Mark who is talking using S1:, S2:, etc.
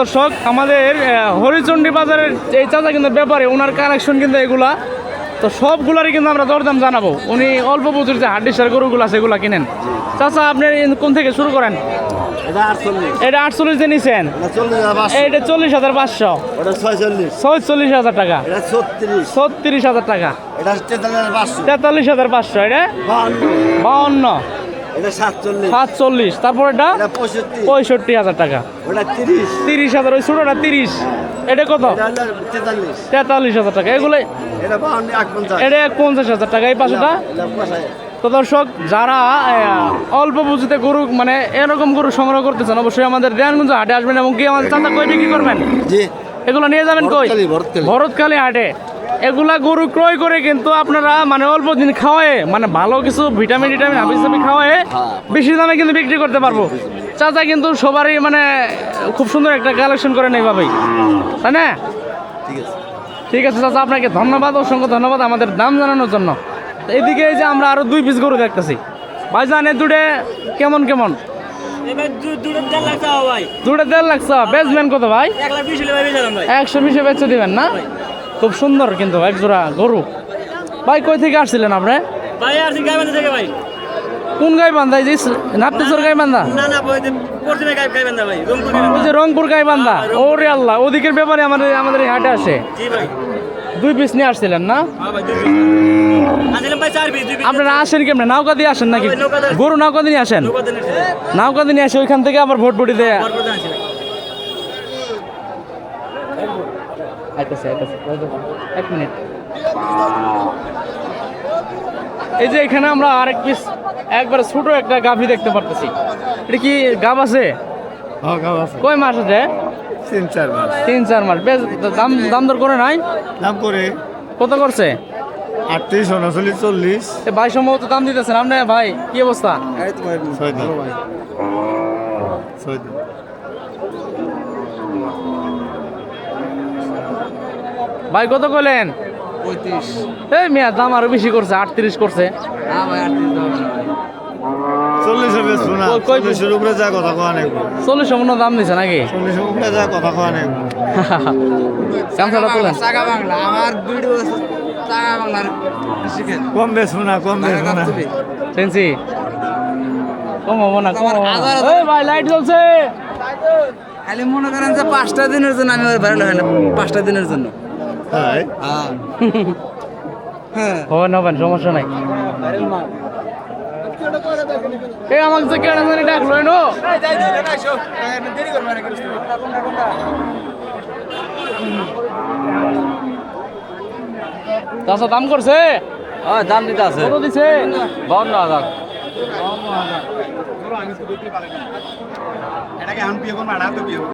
S1: দর্শক আমাদের হরিচণ্ডী বাজারের এই চাচা কিন্তু ব্যাপারে ওনার কালেকশন কিন্তু এগুলা। তো সবগুলারই কিন্তু আমরা দরদাম জানাব। উনি অল্প পুজোর যে হাড্ডিসার গরুগুলো আছে এগুলা কিনেন। চাচা আপনি কোন থেকে শুরু করেন?
S2: এটা আটচল্লিশ।
S1: দিয়ে নিছেন?
S2: এটা চল্লিশ হাজার পাঁচশো।
S1: এইটা চল্লিশ হাজার
S2: ছয়চল্লিশ।
S1: হাজার টাকা।
S2: ছত্রিশ।
S1: হাজার টাকা।
S2: তেতাল্লিশ হাজার পাঁচশো।
S1: এটা? বাউন্ন
S2: সাতচল্লিশ।
S1: তারপর এটা
S2: পঁয়ষট্টি।
S1: হাজার টাকা।
S2: তিরিশ।
S1: হাজার ওই ছোটোটা তিরিশ। এটা কত?
S2: তেতাল্লিশ।
S1: হাজার টাকা। এগুলো
S2: এটা এক পঞ্চাশ।
S1: হাজার টাকা এই পাশেটা? তো দর্শক যারা অল্প পুঁজিতে গরু মানে এরকম গরু সংগ্রহ করতেছেন অবশ্যই আমাদের দেয়ানগঞ্জ হাটে আসবেন এবং কি আমাদের চাচা কই বিক্রি করবেন? এগুলো নিয়ে যাবেন কই।
S2: ভরতকালী
S1: হাটে। এগুলা গরু ক্রয় করে কিন্তু আপনারা মানে অল্প দিন খাওয়ায় মানে ভালো কিছু ভিটামিন ভিটামিন হাবি সাবি খাওয়ায়
S2: হ্যাঁ।
S1: বেশি দামে কিন্তু বিক্রি করতে পারব। চাচা কিন্তু সবারই মানে খুব সুন্দর একটা কালেকশন করেন এইভাবেই। তাই না?
S2: ঠিক আছে।
S1: চাচা আপনাকে ধন্যবাদ অসংখ্য ধন্যবাদ আমাদের দাম জানানোর জন্য। এদিকে এই যে আমরা আরও দুই পিস গরু দেখতেছি। ভাইজান এ দুটে কেমন কেমন?
S3: এবার দুটো দেড় লাখ ভাই।
S1: লাগছে। বেচবেন কত ভাই?
S3: ভাই ভাই।
S1: একশো বিশে বেচে দিবেন না? খুব সুন্দর কিন্তু এক জোড়া গরু। ভাই কই থেকে আসছিলেন আপনি?
S3: ভাই আর গাই বান্ধা থেকে ভাই।
S1: কোন গাই বান্ধা এই যে নাপ্তেশ্বর গাই বান্ধা
S3: না না ভাই পশ্চিমে রংপুর গাই
S1: যে রংপুর গাই বান্ধা ওরে আল্লাহ ওদিকের ব্যাপারে আমাদের আমাদের এই হাটে আসে।
S3: জি ভাই।
S1: দুই পিস নিয়ে আসছিলেন না?
S3: হ্যাঁ
S1: আপনারা আসেন কেমনে? নৌকা দিয়ে আসেন নাকি? গরু নৌকা দিয়ে আসেন? নৌকা দিয়ে আসে। ওইখান থেকে আবার ভোট ভোটি দেয় আইতেছে। এক মিনিট। এই যে এখানে আমরা আরেক পিস একবারে ছোট একটা গাভি দেখতে পারতেছি। এটা কি গাভ আছে? কয় মাস আছে?
S2: তিন চার মাস।
S1: তিন চার মাস। বেশ দাম দাম দর করে নাই?
S2: দাম করে
S1: কত করছে?
S2: আটত্রিশ উনচল্লিশ চল্লিশ।
S1: এ ভাই সম্ভবত দাম দিতেছেন। আপনি ভাই কি অবস্থা?
S2: ছয় দিন ছয় দিন
S1: ভাই কত
S2: পঁয়ত্রিশ।
S1: এই মিয়া দাম আরও বেশি করছে আটত্রিশ করছে। চল্লিশ দাম দিছে নাকি? তোলেন।
S2: কম না কম না
S1: কম হব কম ভাই লাইট জ্বলছে।
S4: খালি মনে করেন যে পাঁচটা দিনের জন্য আমি ওই ভাইরাল হয় না পাঁচটা দিনের জন্য।
S2: হ্যাঁ।
S4: হ্যাঁ।
S1: হবেন হবেন সমস্যা নাই। এই আমাকে যে কেন জানি ডাকলো এনো। চাষা দাম করছে?
S4: দাম দিতে আছে।
S1: কত দিছে?
S4: বাউন্ন হাজার।